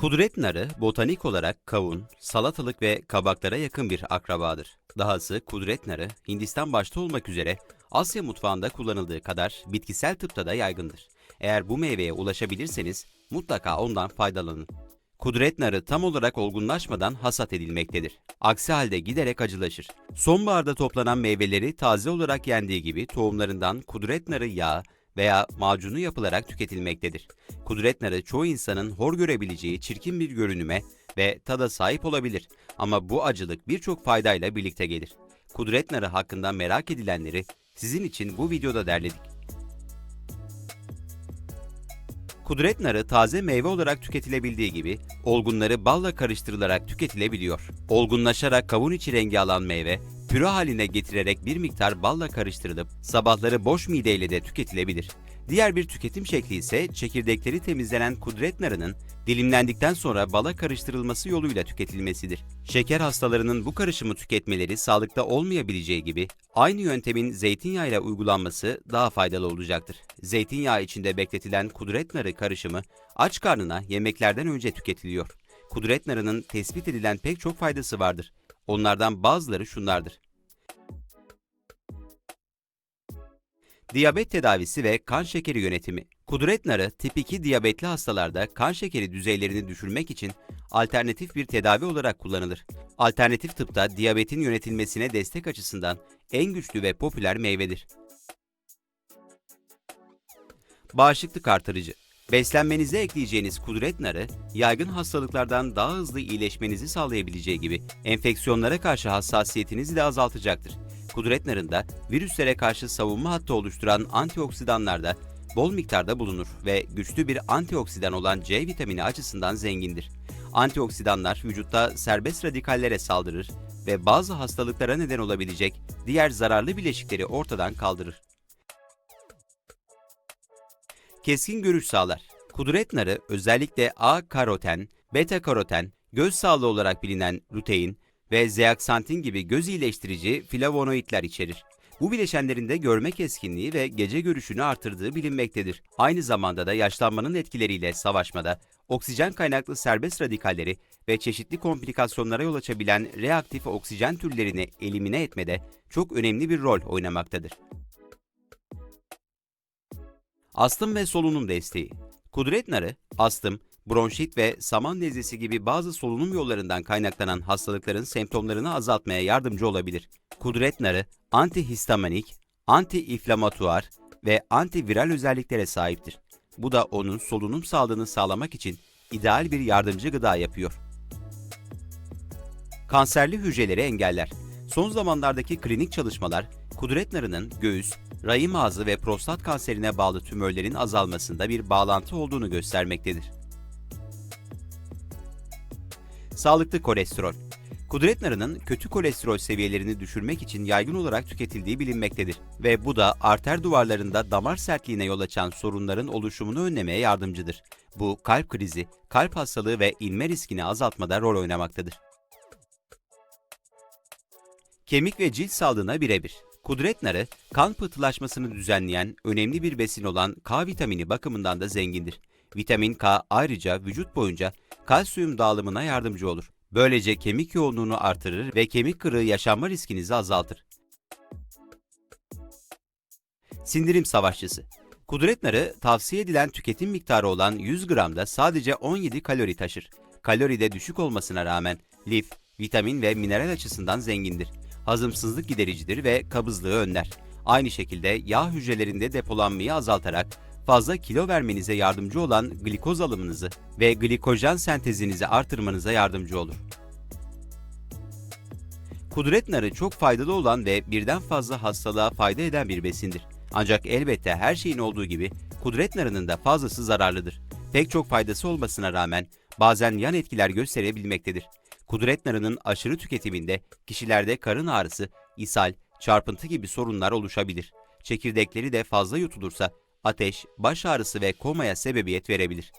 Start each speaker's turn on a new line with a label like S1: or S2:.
S1: Kudret narı botanik olarak kavun, salatalık ve kabaklara yakın bir akrabadır. Dahası kudret narı Hindistan başta olmak üzere Asya mutfağında kullanıldığı kadar bitkisel tıpta da yaygındır. Eğer bu meyveye ulaşabilirseniz mutlaka ondan faydalanın. Kudret narı tam olarak olgunlaşmadan hasat edilmektedir. Aksi halde giderek acılaşır. Sonbaharda toplanan meyveleri taze olarak yendiği gibi tohumlarından kudret narı yağı veya macunu yapılarak tüketilmektedir. Kudret narı çoğu insanın hor görebileceği çirkin bir görünüme ve tada sahip olabilir ama bu acılık birçok faydayla birlikte gelir. Kudret narı hakkında merak edilenleri sizin için bu videoda derledik. Kudret narı taze meyve olarak tüketilebildiği gibi olgunları balla karıştırılarak tüketilebiliyor. Olgunlaşarak kavun içi rengi alan meyve püre haline getirerek bir miktar balla karıştırılıp sabahları boş mideyle de tüketilebilir. Diğer bir tüketim şekli ise çekirdekleri temizlenen kudret narının dilimlendikten sonra bala karıştırılması yoluyla tüketilmesidir. Şeker hastalarının bu karışımı tüketmeleri sağlıkta olmayabileceği gibi aynı yöntemin zeytinyağıyla uygulanması daha faydalı olacaktır. Zeytinyağı içinde bekletilen kudret narı karışımı aç karnına yemeklerden önce tüketiliyor. Kudret narının tespit edilen pek çok faydası vardır. Onlardan bazıları şunlardır. Diyabet tedavisi ve kan şekeri yönetimi. Kudret narı tip 2 diyabetli hastalarda kan şekeri düzeylerini düşürmek için alternatif bir tedavi olarak kullanılır. Alternatif tıpta diyabetin yönetilmesine destek açısından en güçlü ve popüler meyvedir. Bağışıklık artırıcı. Beslenmenize ekleyeceğiniz kudret narı, yaygın hastalıklardan daha hızlı iyileşmenizi sağlayabileceği gibi enfeksiyonlara karşı hassasiyetinizi de azaltacaktır. Kudret narında virüslere karşı savunma hattı oluşturan antioksidanlar da bol miktarda bulunur ve güçlü bir antioksidan olan C vitamini açısından zengindir. Antioksidanlar vücutta serbest radikallere saldırır ve bazı hastalıklara neden olabilecek diğer zararlı bileşikleri ortadan kaldırır. Keskin görüş sağlar. Kudret narı özellikle A karoten, beta karoten, göz sağlığı olarak bilinen lutein ve zeaksantin gibi göz iyileştirici flavonoidler içerir. Bu bileşenlerin de görme keskinliği ve gece görüşünü artırdığı bilinmektedir. Aynı zamanda da yaşlanmanın etkileriyle savaşmada, oksijen kaynaklı serbest radikalleri ve çeşitli komplikasyonlara yol açabilen reaktif oksijen türlerini elimine etmede çok önemli bir rol oynamaktadır. Astım ve solunum desteği. Kudret narı, astım, bronşit ve saman nezlesi gibi bazı solunum yollarından kaynaklanan hastalıkların semptomlarını azaltmaya yardımcı olabilir. Kudret narı, antihistaminik, anti-inflamatuar ve antiviral özelliklere sahiptir. Bu da onun solunum sağlığını sağlamak için ideal bir yardımcı gıda yapıyor. Kanserli hücreleri engeller. Son zamanlardaki klinik çalışmalar, kudret narının göğüs, rahim ağzı ve prostat kanserine bağlı tümörlerin azalmasında bir bağlantı olduğunu göstermektedir. Sağlıklı kolesterol. Kudret narının kötü kolesterol seviyelerini düşürmek için yaygın olarak tüketildiği bilinmektedir ve bu da arter duvarlarında damar sertliğine yol açan sorunların oluşumunu önlemeye yardımcıdır. Bu kalp krizi, kalp hastalığı ve inme riskini azaltmada rol oynamaktadır. Kemik ve cilt sağlığına birebir. Kudret narı, kan pıhtılaşmasını düzenleyen önemli bir besin olan K vitamini bakımından da zengindir. Vitamin K ayrıca vücut boyunca kalsiyum dağılımına yardımcı olur. Böylece kemik yoğunluğunu artırır ve kemik kırığı yaşanma riskinizi azaltır. Sindirim savaşçısı. Kudret narı tavsiye edilen tüketim miktarı olan 100 gramda sadece 17 kalori taşır. Kalori de düşük olmasına rağmen lif, vitamin ve mineral açısından zengindir. Hazımsızlık gidericidir ve kabızlığı önler. Aynı şekilde yağ hücrelerinde depolanmayı azaltarak fazla kilo vermenize yardımcı olan glikoz alımınızı ve glikojen sentezinizi artırmanıza yardımcı olur. Kudret narı çok faydalı olan ve birden fazla hastalığa fayda eden bir besindir. Ancak elbette her şeyin olduğu gibi kudret narının da fazlası zararlıdır. Pek çok faydası olmasına rağmen bazen yan etkiler gösterebilmektedir. Kudret narının aşırı tüketiminde kişilerde karın ağrısı, ishal, çarpıntı gibi sorunlar oluşabilir. Çekirdekleri de fazla yutulursa ateş, baş ağrısı ve komaya sebebiyet verebilir.